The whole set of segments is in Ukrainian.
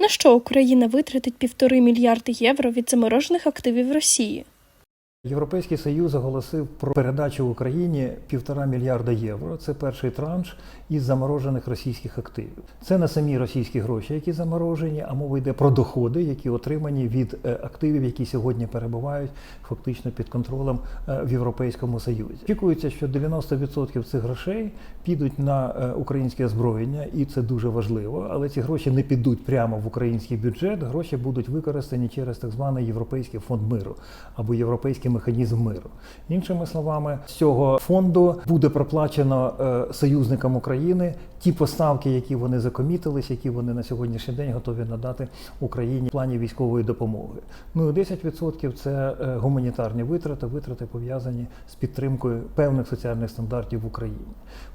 На що Україна витратить півтори мільярди євро від заморожених активів Росії? Європейський Союз оголосив про передачу Україні півтора мільярда євро. Це перший транш із заморожених російських активів. Це не самі російські гроші, які заморожені, а мова йде про доходи, які отримані від е, активів, які сьогодні перебувають фактично під контролем е, в Європейському Союзі. Очікується, що 90% цих грошей підуть на е, українське озброєння, і це дуже важливо. Але ці гроші не підуть прямо в український бюджет. Гроші будуть використані через так званий Європейський фонд миру або європейський механізм миру. Іншими словами, з цього фонду буде проплачено е, союзникам України ті поставки, які вони закомітились, які вони на сьогоднішній день готові надати Україні в плані військової допомоги. Ну і 10% це е, гуманітарні витрати, витрати пов'язані з підтримкою певних соціальних стандартів в Україні.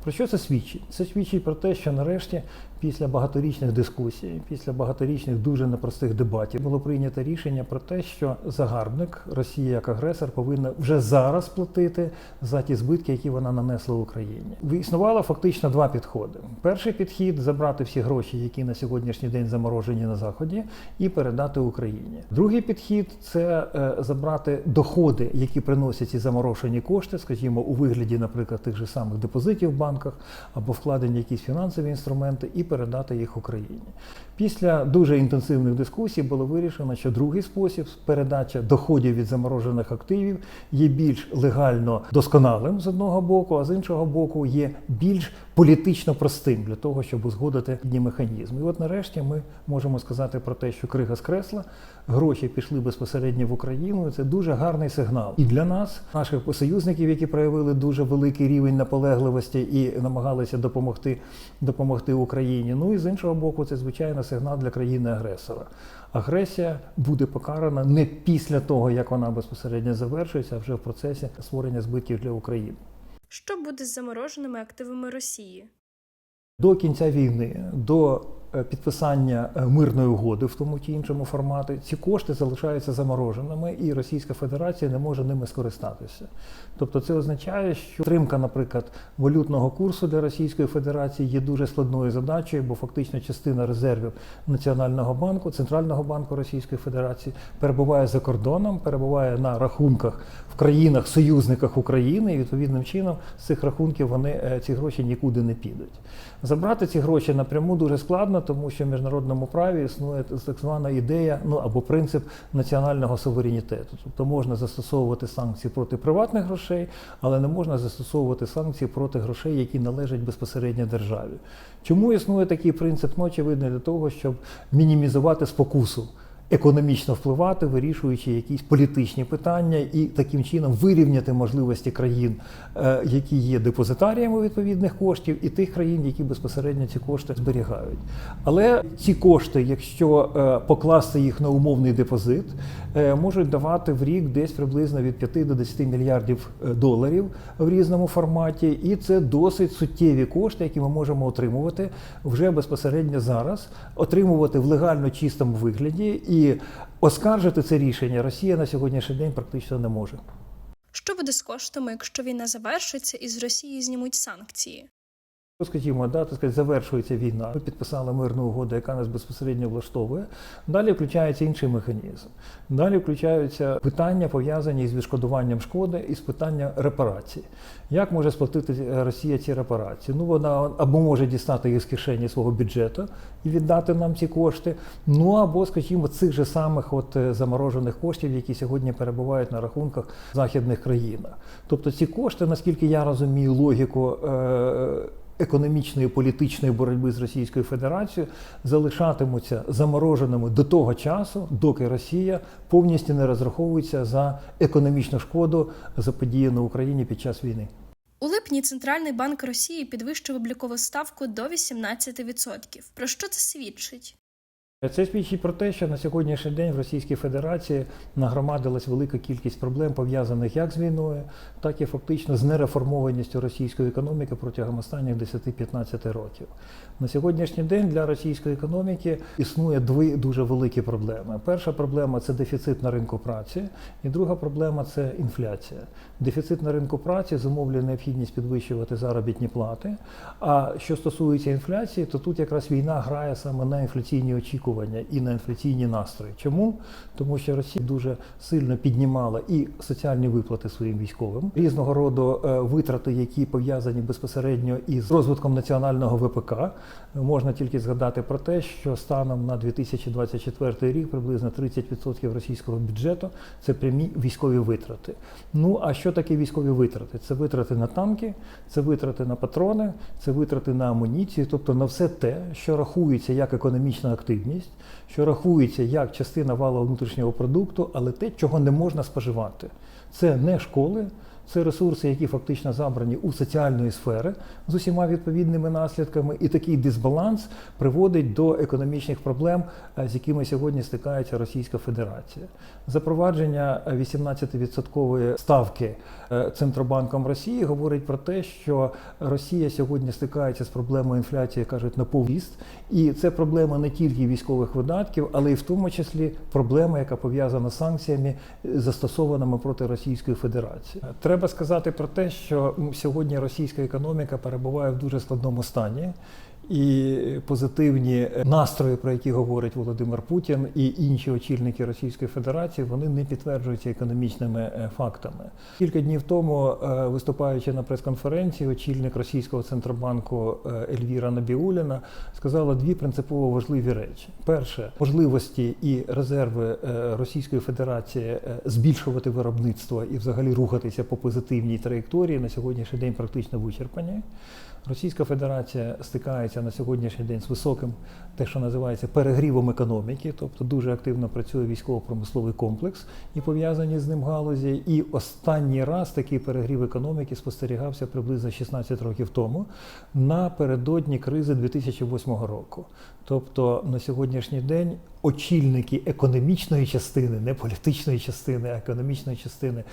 Про що це свідчить? Це свідчить про те, що нарешті, після багаторічних дискусій, після багаторічних дуже непростих дебатів, було прийнято рішення про те, що загарбник Росія як агресор повинна вже зараз платити за ті збитки, які вона нанесла Україні. Існувало фактично два підходи. Перший підхід забрати всі гроші, які на сьогоднішній день заморожені на заході, і передати Україні. Другий підхід це е, забрати доходи, які приносять ці заморожені кошти, скажімо, у вигляді, наприклад, тих же самих депозитів в банках або вкладені якісь фінансові інструменти, і передати їх Україні. Після дуже інтенсивних дискусій було вирішено, що другий спосіб передача доходів від заморожених активів є більш легально досконалим з одного боку, а з іншого боку, є більш політично простим для того, щоб узгодити ні механізм. І от нарешті ми можемо сказати про те, що крига скресла, гроші пішли безпосередньо в Україну. Це дуже гарний сигнал і для нас, наших союзників, які проявили дуже великий рівень наполегливості і намагалися допомогти, допомогти Україні. Ну і з іншого боку, це звичайно сигнал для країни-агресора. Агресія буде покарана не після того, як вона безпосередньо завершується, а вже в процесі створення збитків для України. Що буде з замороженими активами Росії? До кінця війни, до підписання е, мирної угоди в тому чи іншому форматі, ці кошти залишаються замороженими, і Російська Федерація не може ними скористатися. Тобто, це означає, що тримка, наприклад, валютного курсу для Російської Федерації є дуже складною задачею, бо фактично частина резервів Національного банку, Центрального банку Російської Федерації перебуває за кордоном, перебуває на рахунках в країнах-союзниках України, і відповідним чином з цих рахунків вони е, ці гроші нікуди не підуть. Забрати ці гроші напряму дуже складно, тому що в міжнародному праві існує так звана ідея, ну або принцип національного суверенітету. Тобто можна застосовувати санкції проти приватних грошей, але не можна застосовувати санкції проти грошей, які належать безпосередньо державі. Чому існує такий принцип? Ну, очевидно, для того, щоб мінімізувати спокусу економічно впливати, вирішуючи якісь політичні питання, і таким чином вирівняти можливості країн, е, які є депозитаріями відповідних коштів, і тих країн, які безпосередньо ці кошти зберігають. Але ці кошти, якщо е, покласти їх на умовний депозит, е, можуть давати в рік десь приблизно від 5 до 10 мільярдів доларів в різному форматі, і це досить суттєві кошти, які ми можемо отримувати вже безпосередньо зараз, отримувати в легально чистому вигляді. І оскаржити це рішення Росія на сьогоднішній день практично не може. Що буде з коштами, якщо війна завершиться і з Росії знімуть санкції? Ну, Скажімо, да, так сказати, завершується війна. Ми підписали мирну угоду, яка нас безпосередньо влаштовує. Далі включається інший механізм. Далі включаються питання, пов'язані з відшкодуванням шкоди і з питання репарації. Як може сплатити Росія ці репарації? Ну вона або може дістати їх з кишені свого бюджету і віддати нам ці кошти. Ну або, скажімо, цих же самих от е, заморожених коштів, які сьогодні перебувають на рахунках західних країнах. Тобто ці кошти, наскільки я розумію, логіку. Е- економічної політичної боротьби з Російською Федерацією залишатимуться замороженими до того часу, доки Росія повністю не розраховується за економічну шкоду заподіяну Україні під час війни. У липні Центральний банк Росії підвищив облікову ставку до 18%. Про що це свідчить? Це свідчить про те, що на сьогоднішній день в Російській Федерації нагромадилась велика кількість проблем, пов'язаних як з війною, так і фактично з нереформованістю російської економіки протягом останніх 10-15 років. На сьогоднішній день для російської економіки існує дві дуже великі проблеми. Перша проблема це дефіцит на ринку праці, і друга проблема це інфляція. Дефіцит на ринку праці зумовлює необхідність підвищувати заробітні плати. А що стосується інфляції, то тут якраз війна грає саме на інфляційні очікування очікування і на інфляційні настрої. Чому? Тому що Росія дуже сильно піднімала і соціальні виплати своїм військовим, різного роду е, витрати, які пов'язані безпосередньо із розвитком національного ВПК. Можна тільки згадати про те, що станом на 2024 рік приблизно 30% російського бюджету це прямі військові витрати. Ну а що таке військові витрати? Це витрати на танки, це витрати на патрони, це витрати на амуніцію, тобто на все те, що рахується як економічна активність, що рахується як частина валового внутрішнього продукту, але те, чого не можна споживати. Це не школи, це ресурси, які фактично забрані у соціальної сфери з усіма відповідними наслідками, і такий дисбаланс приводить до економічних проблем, е, з якими сьогодні стикається Російська Федерація. Запровадження 18% ставки е, Центробанком Росії говорить про те, що Росія сьогодні стикається з проблемою інфляції, кажуть, на повіст, і це проблема не тільки військових видатків, але й в тому числі проблема, яка пов'язана з санкціями, е, застосованими проти Російської Федерації. Треба сказати про те, що сьогодні російська економіка перебуває в дуже складному стані. І позитивні настрої, про які говорить Володимир Путін і інші очільники Російської Федерації, вони не підтверджуються економічними е, фактами. Кілька днів тому, е, виступаючи на прес-конференції, очільник російського центробанку е, Ельвіра Набіуліна сказала дві принципово важливі речі: перше можливості і резерви е, Російської Федерації е, збільшувати виробництво і взагалі рухатися по позитивній траєкторії на сьогоднішній день практично вичерпані. Російська Федерація стикається на сьогоднішній день з високим, те, що називається перегрівом економіки, тобто дуже активно працює військово-промисловий комплекс і пов'язані з ним галузі. І останній раз такий перегрів економіки спостерігався приблизно 16 років тому напередодні кризи 2008 року. Тобто на сьогоднішній день очільники економічної частини, не політичної частини, а економічної частини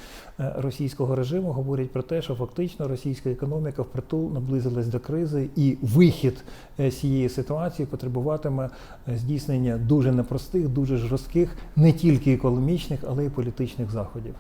е, російського режиму говорять про те, що фактично російська економіка впритул наблизилась до кризи, і вихід е, цієї ситуації потребуватиме е, здійснення дуже непростих, дуже жорстких, не тільки економічних, але й політичних заходів.